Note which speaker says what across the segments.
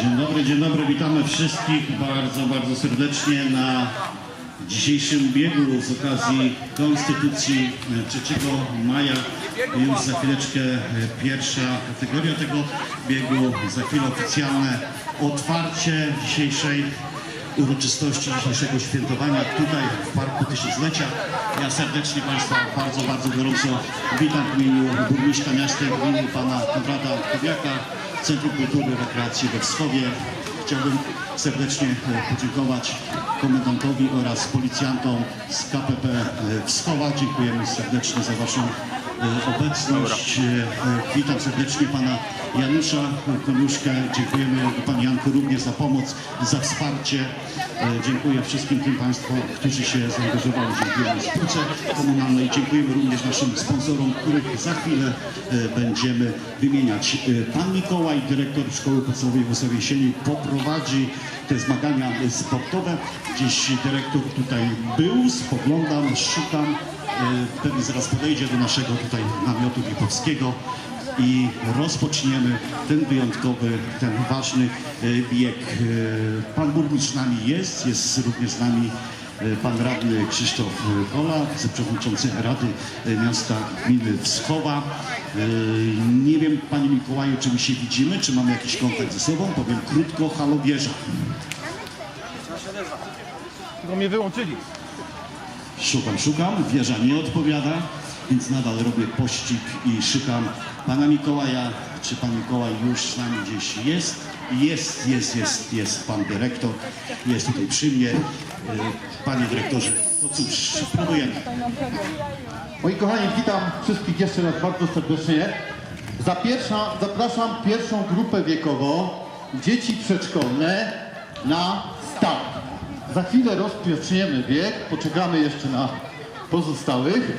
Speaker 1: Dzień dobry, dzień dobry, witamy wszystkich bardzo, bardzo serdecznie na dzisiejszym biegu z okazji Konstytucji 3 maja. Już za chwileczkę e, pierwsza kategoria tego biegu, za chwilę oficjalne otwarcie dzisiejszej uroczystości, dzisiejszego świętowania tutaj w Parku Tysiąclecia. Ja serdecznie Państwa bardzo, bardzo gorąco witam w imieniu burmistrza miasta, w imieniu Pana Konrada Kowiaka, Centrum Kultury i Rekreacji we Wschowie. Chciałbym serdecznie e, podziękować komendantowi oraz policjantom z KPP e, Wschowa. Dziękujemy serdecznie za Waszą obecność. E, e, Witam serdecznie Pana Janusza Koniuszkę. Dziękujemy Panie Janku również za pomoc, za wsparcie. E, Dziękuję wszystkim tym Państwu, którzy się zaangażowali. Dziękujemy spółce komunalnej. Dziękujemy również naszym sponsorom, których za chwilę będziemy wymieniać. Pan Mikołaj, dyrektor Szkoły Podstawowej w Wysokiej Sieni, poprowadzi te zmagania sportowe. Dziś dyrektor tutaj był, spoglądam, szukam. Pewnie zaraz podejdzie do naszego tutaj namiotu Lipowskiego i rozpoczniemy ten wyjątkowy, ten ważny e, bieg. E, Pan burmistrz z nami jest, jest również z nami e, pan radny Krzysztof Kola, wiceprzewodniczący Rady Miasta Gminy Wschowa. Nie wiem, panie Mikołaju, czy my się widzimy, czy mamy jakiś kontakt ze sobą? Powiem krótko, halo wieża.
Speaker 2: Tylko mnie wyłączyli.
Speaker 1: Szukam, szukam, wieża nie odpowiada, więc nadal robię pościg i szukam pana Mikołaja. Czy pan Mikołaj już z nami gdzieś jest? Jest, jest, jest, jest pan dyrektor, jest tutaj przy mnie. E, Panie dyrektorze, no cóż, spróbujemy.
Speaker 2: Moi kochani, witam wszystkich jeszcze raz bardzo serdecznie. Za pierwsza, zapraszam pierwszą grupę wiekową, dzieci przedszkolne, na. Za chwilę rozpoczniemy bieg, poczekamy jeszcze na pozostałych.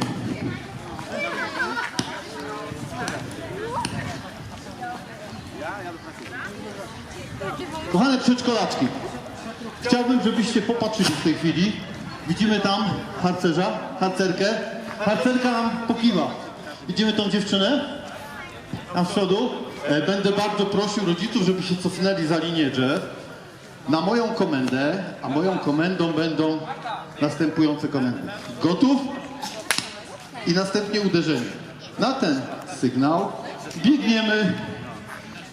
Speaker 2: Kochane przedszkolaczki, chciałbym, żebyście popatrzyli w tej chwili. Widzimy tam harcerza, harcerkę. Harcerka nam pokiwa. Widzimy tą dziewczynę? Tam z przodu. E, Będę bardzo prosił rodziców, żeby się cofnęli za linię drzew. Na moją komendę, a moją komendą będą następujące komendy. Gotów? I następnie uderzenie. Na ten sygnał biegniemy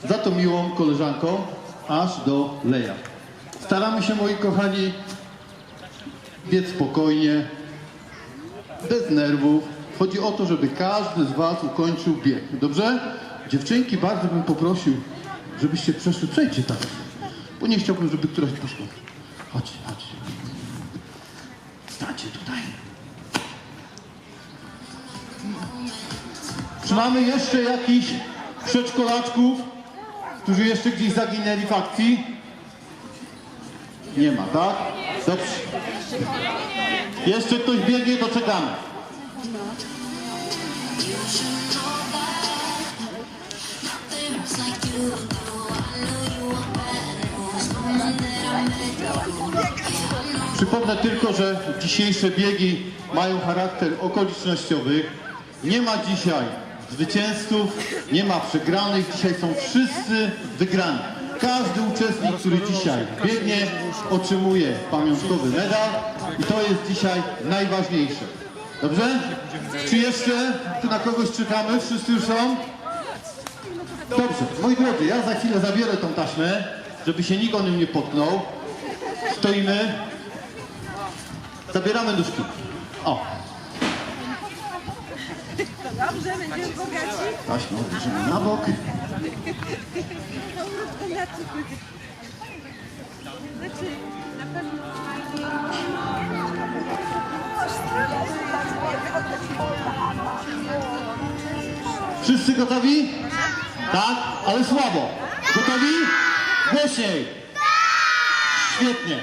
Speaker 2: za tą miłą koleżanką aż do leja. Staramy się, moi kochani, biec spokojnie, bez nerwów. Chodzi o to, żeby każdy z Was ukończył bieg. Dobrze? Dziewczynki, bardzo bym poprosił, żebyście przeszły. Przejdźcie tak. Bo nie chciałbym, żeby któraś poszła. Chodźcie, chodźcie. Stańcie tutaj. Czy mamy jeszcze jakichś przedszkolaczków, którzy jeszcze gdzieś zaginęli w akcji? Nie ma, tak? Dobrze. Jeszcze ktoś biegnie, to czekamy.
Speaker 3: Like you
Speaker 2: Przypomnę tylko, że dzisiejsze biegi mają charakter okolicznościowy. Nie ma dzisiaj zwycięzców, nie ma przegranych. Dzisiaj są wszyscy wygrani. Każdy uczestnik, który dzisiaj biegnie, otrzymuje pamiątkowy medal i to jest dzisiaj najważniejsze. Dobrze? Czy jeszcze tu na kogoś czekamy? Wszyscy już są? Dobrze, moi drodzy, ja za chwilę zabiorę tą taśmę, żeby się nikt o nim nie potknął. Stoimy. Zabieramy nóżki. O.
Speaker 4: Dobrze, będziemy bogaci.
Speaker 2: Taśmę odbierzemy na bok. Wszyscy gotowi? Tak, ale słabo. Gotowi? Głośniej. Świetnie.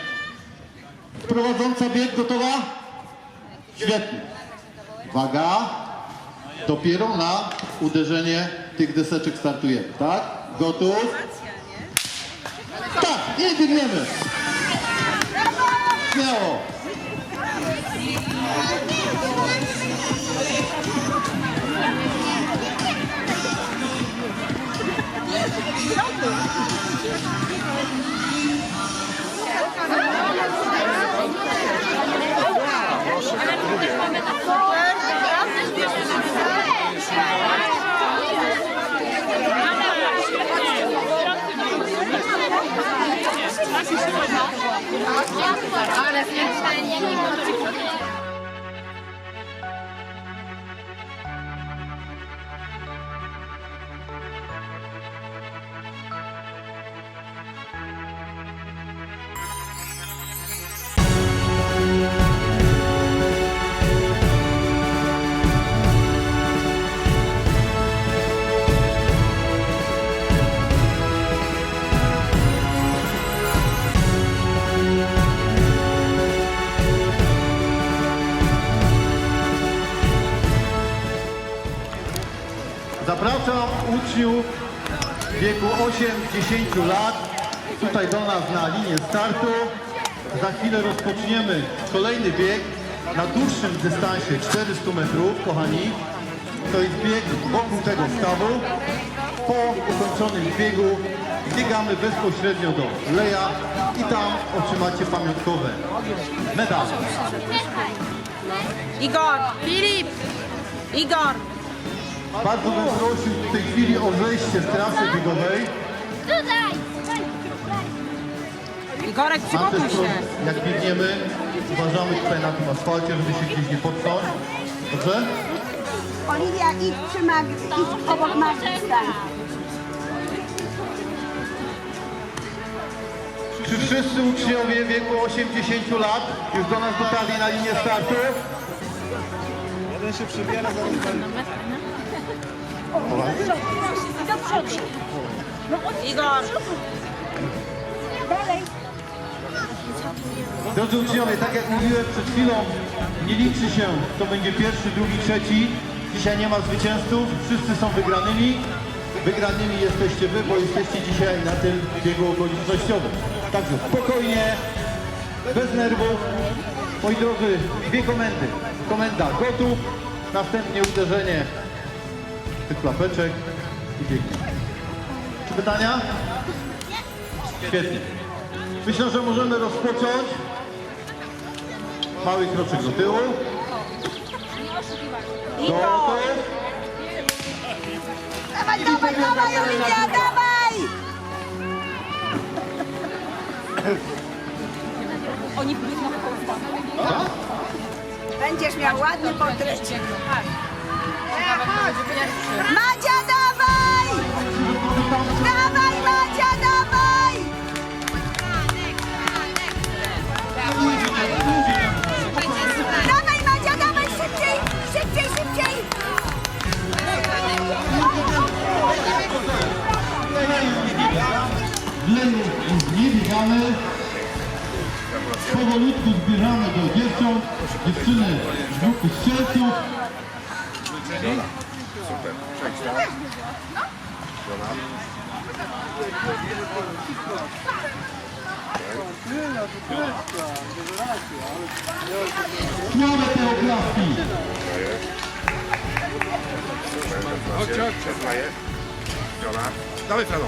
Speaker 2: Prowadząca bieg gotowa? Świetnie. Uwaga. Dopiero na uderzenie tych deseczek startujemy, tak? Gotów? Tak, i biegniemy. Śmiało. Zapraszam 8-10 lat tutaj do nas na linię startu. Za chwilę rozpoczniemy kolejny bieg na dłuższym dystansie 400 metrów, kochani. To jest bieg wokół tego stawu. Po ukończonym biegu biegamy bezpośrednio do Leja i tam otrzymacie pamiątkowe medale.
Speaker 4: Igor, Filip, Igor.
Speaker 2: Bardzo bym prosił w tej chwili o wejście z trasy biegowej.
Speaker 4: Igorek, przygotuj się.
Speaker 2: jak biegniemy, uważamy tutaj na tym asfalcie, żeby się gdzieś nie potknąć. Dobrze?
Speaker 5: Oliwia, idź przy Mag, idź obok Magdy stań.
Speaker 2: Czy wszyscy uczniowie w wieku 80 lat już do nas dotarli na linię startu?
Speaker 4: Igor,
Speaker 2: Drodzy uczniowie, tak jak mówiłem przed chwilą, nie liczy się, kto będzie pierwszy, drugi, trzeci. Dzisiaj nie ma zwycięzców, wszyscy są wygranymi. Wygranymi jesteście wy, bo jesteście dzisiaj na tym biegu okolicznościowym. Także spokojnie, bez nerwów. Moi drodzy, dwie komendy. Komenda gotów, następnie uderzenie tych klapeczek i biegnie. Czy pytania? Świetnie. Myślę, że możemy rozpocząć. Mały kroczek do tyłu. Gotów.
Speaker 5: Dawaj, dawaj, dawaj, Oliwia, dawaj!
Speaker 4: oni koło stawu.
Speaker 5: Będziesz miał ładny portret.
Speaker 2: Słabe te oklaski.
Speaker 6: Dawaj Franą.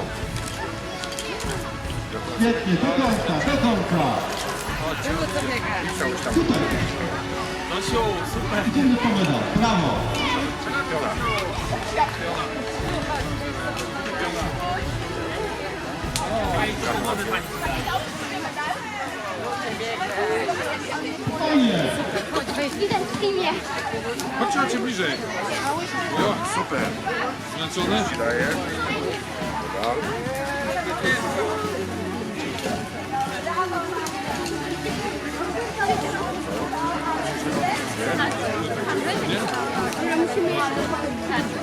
Speaker 2: Świetnie, do końca, do końca. Super. Idziemy po medal. Brawo. Fajnie.
Speaker 7: Widać w filmie.
Speaker 6: Chodźcie, chodźcie bliżej. Jo, super. Zmęczony? Daję.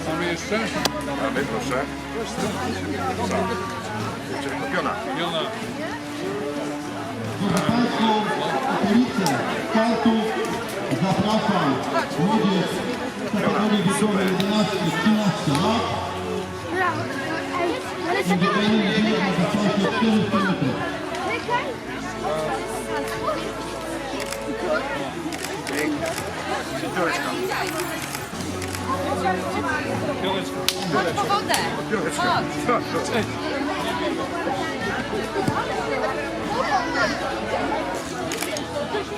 Speaker 6: Mamy jeszcze? Mamy, proszę. Piona. Piona.
Speaker 2: Drodzy Państwo, okolice startu zapraszam młodzież kategorii wiekowej 11-13 lat.
Speaker 7: Ale
Speaker 2: Będziemy biegać na dystansie 400 metrów.
Speaker 6: Piąteczka.
Speaker 4: Po wodę.
Speaker 6: Piąteczka.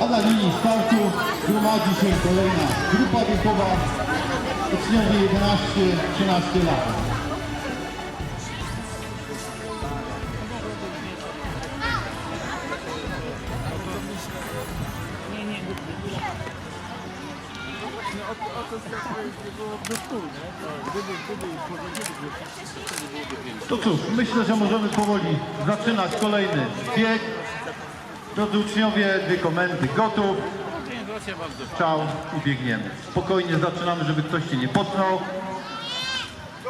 Speaker 2: A na linii startu gromadzi się kolejna grupa wiekowa uczniowie 11-13 lat. To cóż, myślę, że możemy powoli zaczynać kolejny bieg. Drodzy uczniowie, dwie komendy gotów. Strzał i biegniemy. Spokojnie zaczynamy, żeby ktoś się nie potknął.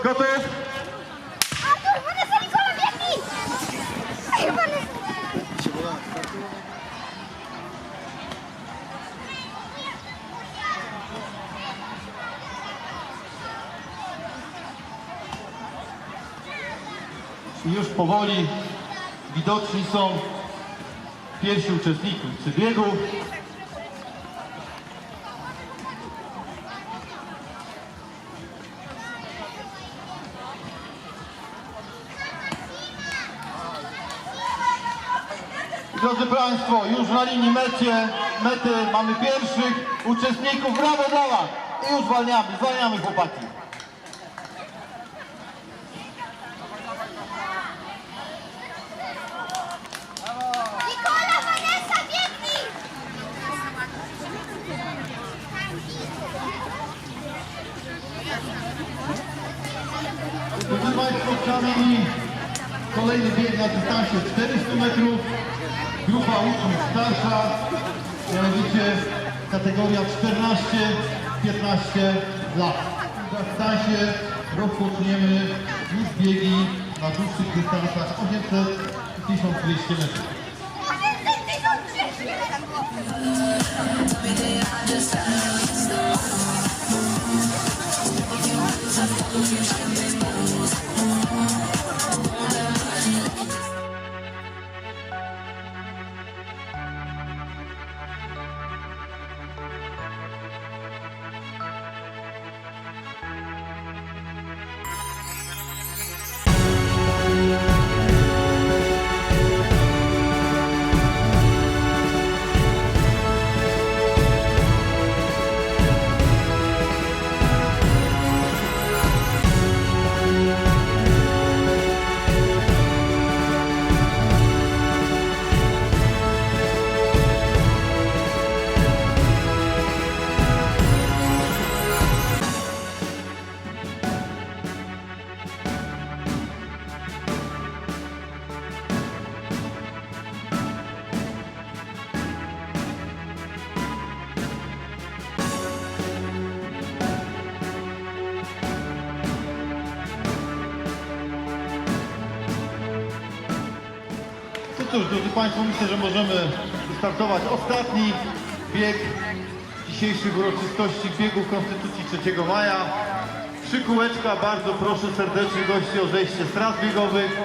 Speaker 2: Gotów? I już powoli widoczni są pierwsi uczestnicy biegu. Drodzy Państwo, już na linii mecie, mety mamy pierwszych uczestników. Brawo dla Was! I już zwalniamy, zwalniamy chłopaki. Proszę Państwa, przynajmniej kolejny bieg na dystansie 400 metrów. Grupa uczniów starsza, mianowicie kategoria 14-15 lat. Na dystansie rozpoczniemy już biegi na dłuższych dystansach 800 i 1200 metrów.
Speaker 7: 1200!
Speaker 2: No cóż, drodzy Państwo, myślę, że możemy startować ostatni bieg dzisiejszych uroczystości biegów Konstytucji 3 maja. Trzy kółeczka, bardzo proszę serdecznie gości o zejście z tras biegowych.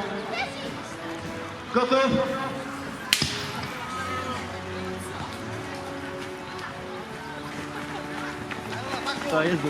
Speaker 2: Gotów? To jest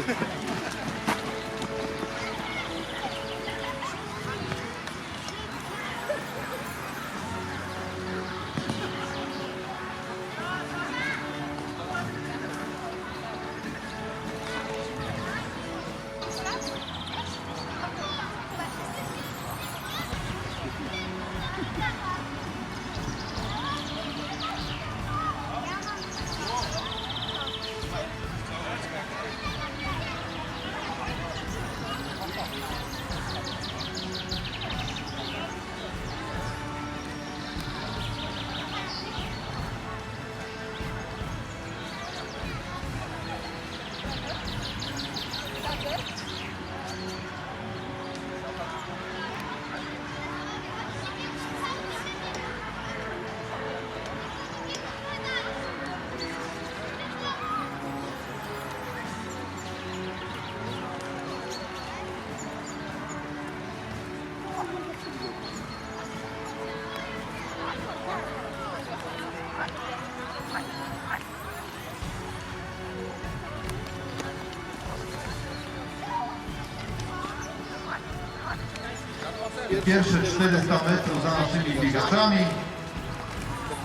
Speaker 2: Pierwsze 400 metrów za naszymi biegaczami.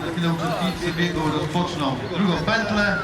Speaker 2: Za chwilę uczestnicy biegu rozpoczną drugą pętlę.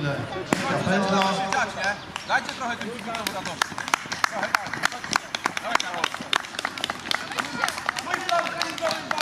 Speaker 2: Chwilę pętla.
Speaker 8: Dajcie trochę tym kibicom radości. Trochę daj. Dawaj Karol. Mój plan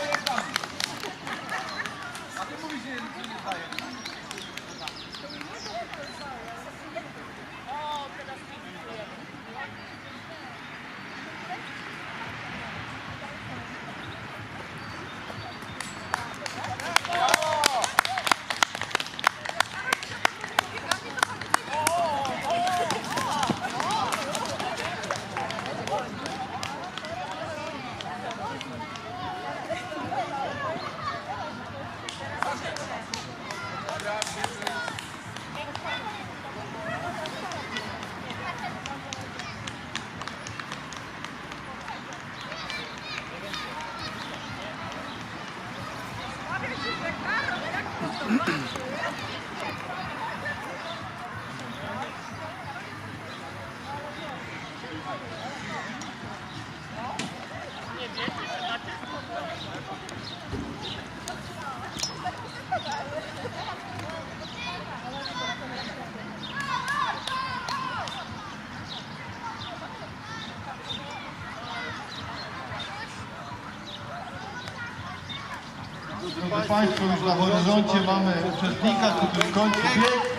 Speaker 2: Drodzy Państwo, już na horyzoncie mamy uczestnika, który kończy bieg.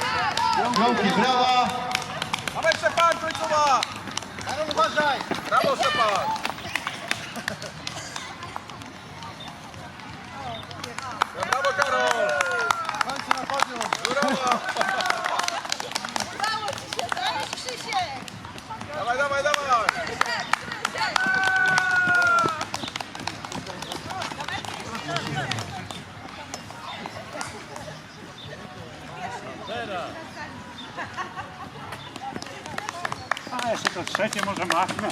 Speaker 2: Wielkie brawa.
Speaker 8: Dawaj Szczepan, końcowa! Karol uważaj! Brawo Szczepan! No, brawo Karol! Kończy na podium! Brawo! Dawaj, dawaj, dawaj!
Speaker 6: Jeszcze to trzecie może machnie.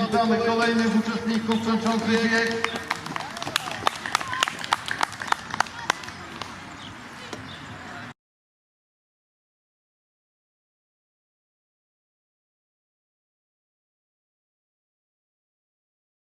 Speaker 2: Witamy kolejnych uczestników kończących bieg.